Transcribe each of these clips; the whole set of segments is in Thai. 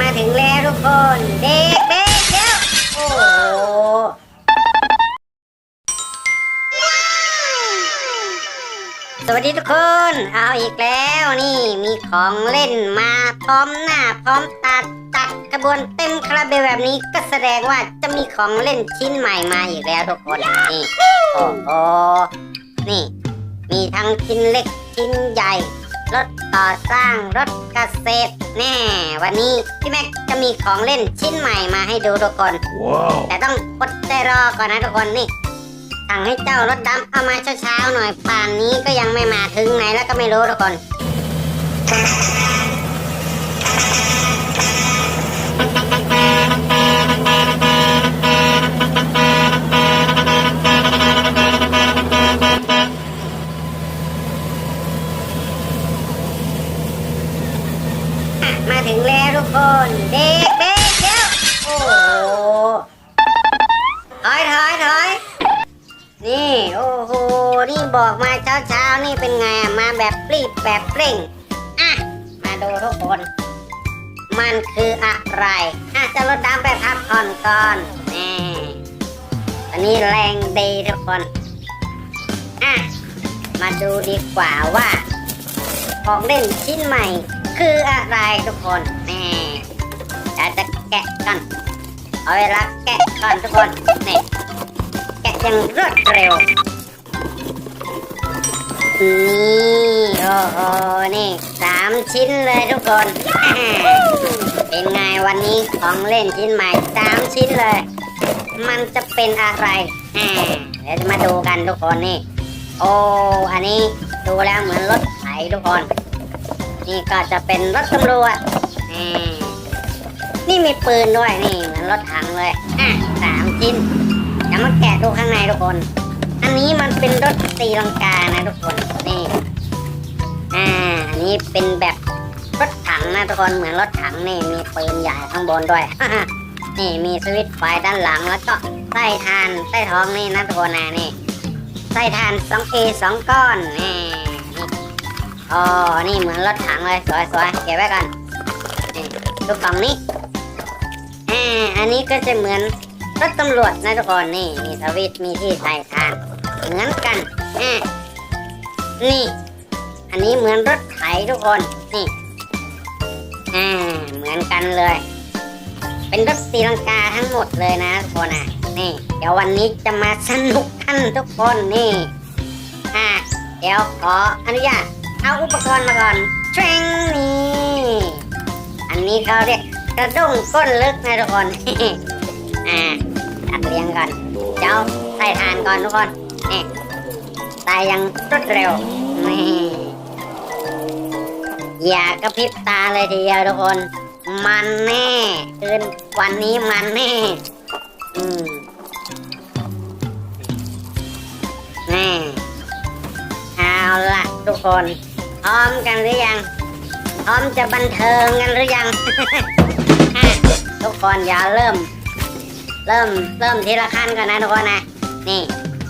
มาถึงแล้วทุกคน เด็กเด็กเดี๋ยวโอ้โหสวัสดีทุกคน เอาอีกแล้วนี่มีของเล่นมาพร้อมหน้าพร้อมตาจัดกระบวนเต็มคาราเบลแบบนี้ก็แสดงว่าจะมีของเล่นชิ้นใหม่มาอีกแล้วทุกคนนี่โอ้โหนี่ มีทั้งชิ้นเล็กชิ้นใหญ่ รถก่อสร้างรถเกษตรแน่วันนี้พี่แม็กจะมีของเล่นชิ้นใหม่มาให้ดูทุกคน Wow. แต่ต้องอดใจรอก่อนนะทุกคนนี่สั่งให้เจ้ารถดำเอามาเช้าๆหน่อยป่านนี้ก็ยังไม่มาถึงไหนแล้วก็ไม่รู้ทุกคน กคนเด็กเด็กเดี๋ยวโอ้โหถอยถอยถอยนี่โอ้โหนี่บอกมาเช้าเช้านี่เป็นไงมาแบบรีบแบบเร่งอะมาดูทุกคน มันคืออะไรอะจะรถดำไปพักผ่อนก่อนนี่อันนี้แรงดีทุกคนอะมาดูดีกว่าว่า ของเล่นชิ้นใหม่ คืออะไรทุกคนนี่เราจะแกะกันเอาเวลาแกะก่อนทุกคนนี่แกะอยังรวดเร็วนี่โอ้โหนี่สามชิ้นเลยทุกคนเป็นไงวันนี้ของเล่นชิ้นใหม่สามชิ้นเลย มันจะเป็นอะไรอ่เดี๋ยวจะมาดูกันทุกคนนี่ โอ้อันนี้ดูแล้วเหมือนรถไถทุกคน นี่ก็จะเป็นรถตำรวจนี่นี่มีปืนด้วยนี่เหมือนรถถังเลยอะสามชิ้นเดี๋ยวมาแกะดูข้างในทุกคน อันนี้มันเป็นรถตีลังกานะทุกคนนี่อ่าอันนี้เป็นแบบรถถังนะทุกคนเหมือนรถถังนี่มีปืนใหญ่ข้างบนด้วยนี่มีสวิตช์ไฟด้านหลังแล้วก็ใต้ทานใต้ท้องนี่นะทุกคนนะนี่ใต้ทาน 2A 2ก้อนนี่นี่ อ๋อ นี่เหมือนรถถังเลยสวยๆเก็บไว้ก่อนนี่ดูกล่องนี้อ่าอันนี้ก็จะเหมือนรถตำรวจนะทุกคนนี่มีสวิตมีที่ใส่ทานเหมือนกันอ่านี่ อันนี้เหมือนรถไถทุกคนนี่อ่าเหมือนกันเลย เป็นรถตีลังกาทั้งหมดเลยนะทุกคนอะนี่ เดี๋ยววันนี้จะมาสนุกกันทุกคนนี่อ่าเดี๋ยวขออนุญาต เอาอุปกรณ์มาก่อนเทรงนี่อันนี้เขาเรียกกระด้งก้นลึกนะทุกคน อ่าจัดเรียงก่อนเดี๋ยวใส่ทานก่อนทุกคนนี่ใส่อยังรวดเร็วนี่อย่ากระพริบตาเลยทีเดียวทุกคน มันแน่คืนวันนี้มันแน่ อืมแน่เอาละทุกคน พร้อมกันหรือยังพร้อมจะบันเทิงกันหรือยัง ทุกคนอย่าเริ่ม เริ่มเริ่มทีละขั้นกันนะทุกคนนะ นี่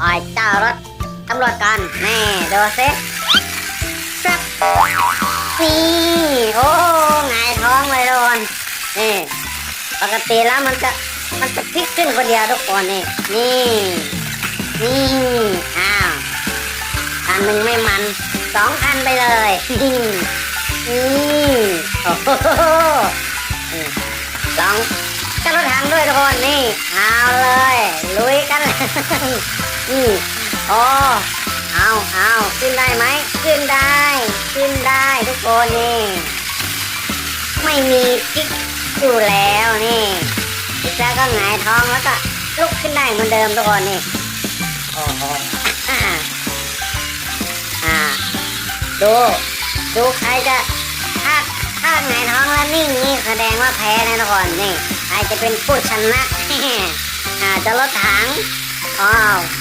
ออยเจ้ารถตำรวจกันนี่ดูสิครับนี่โอ้หงายท้องเลยทุกคนนี่ปกติแล้วมันจะมันจะพลิกขึ้นคนเดียวทุกคนนี่นี่นี่อ้าวคันหนึ่งไม่มัน สองคันไปเลยนี่นี่โอ้โหนี่ลองกระรถถังด้วยทุกคนนี่เอาเลยลุยกันเลยนี่โอ้เอาเอาขึ้นได้ไหมขึ้นได้ ขึ้นได้ทุกคนนี่ ไม่มีกิ๊กอยู่แล้วนี่กิ๊กแล้วก็หงายท้องแล้วก็ลุกขึ้นได้เหมือนเดิมทุกคนนี่โอ้โห ดู ดูใครจะถ้าถ้าไงท้องแล้วนิ่งนี่แสดงว่าแพ้นะทุกคนนี่ใครจะเป็นผู้ชนะอ่าจะรถถังอ๋อ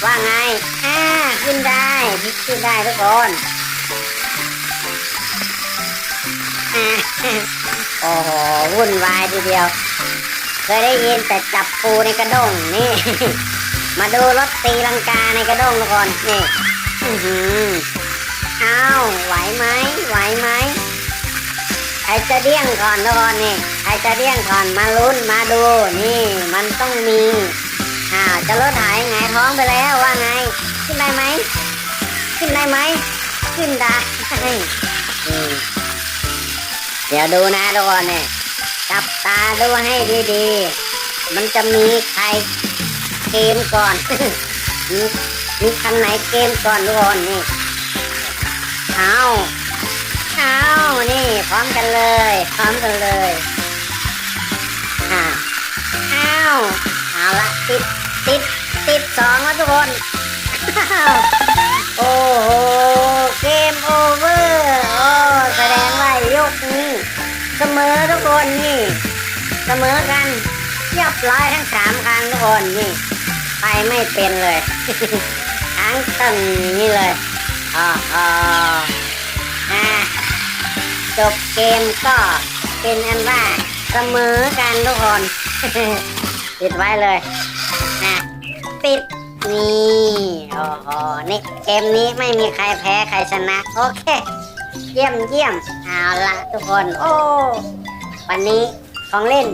ว่าไงอ่าขึ้นได้พลิกขึ้นได้ทุกคนอ่าโอ้โหวุ่นวายทีเดียว เคยได้ยินแต่จับปูในกระด้งนี่ มาดูรถตีลังกาในกระด้งทุกคนนี่ อ้าวไหวไหมไหวไหมเอรจะเดี้ยงก่อนทุกคนนี่ใครจะเดี้ยงก่อนมาลุ้นมาดูนี่ มันต้องมีอ้าวจะรถหายไงท้องไปแล้วว่าไง ขึ้นได้ไหมขึ้นได้ไหมขึ้นได้เดี๋ยวดูนะทุกคนนี่จับตาดูให้ดีๆ มันจะมีใครเกมก่อน มีมีคันไหนเกมก่อนทุกคนนี่ เอาเอานี่พร้อมกันเลย พร้อมกันเลยอ่าเอาเอาละติดติดติดสองแล้วทุกคนโอ้โหเกมโอเวอร์โอ้แสดงว่ายกนี้เสมอทุกคนนี่เสมอกันเรียบร้อยทั้งสามครั้งทุกคนนี่ไปไม่เป็นเลยทั้งตึงนี่เลย อ๋ออ๋ออะจบเกมก็เป็นอันว่าเสมอกันทุกคนปิดไว้เลยนะปิดนี่โอ้โหนี่เกมนี้ไม่มีใครแพ้ใครชนะ โอเค เยี่ยมเยี่ยมเอาละทุกคน โอ้ วันนี้ของเล่น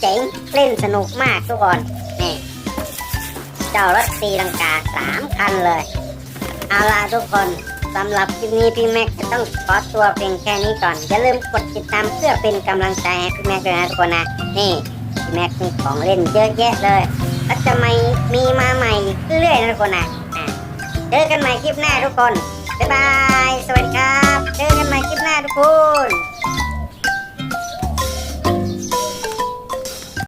เจ๋งเล่นสนุกมากทุกคนนี่เจ้ารถตีลังกาสามคันเลย เอาล่ะทุกคนสำหรับคลิปนี้พี่แม็กจะต้องขอตัวเพียงแค่นี้ก่อน อย่าลืมกดติดตามเพื่อเป็นกำลังใจให้พี่แม็กด้วยนะทุกคนนะ นี่พี่แม็กมีของเล่นเยอะแยะเลยแล้วจะไม่มีมาใหม่เรื่อยๆนะทุกคนนะเจอกันใหม่คลิปหน้าทุกคน บ๊ายบาย สวัสดีครับ เจอกันใหม่คลิปหน้าทุกคน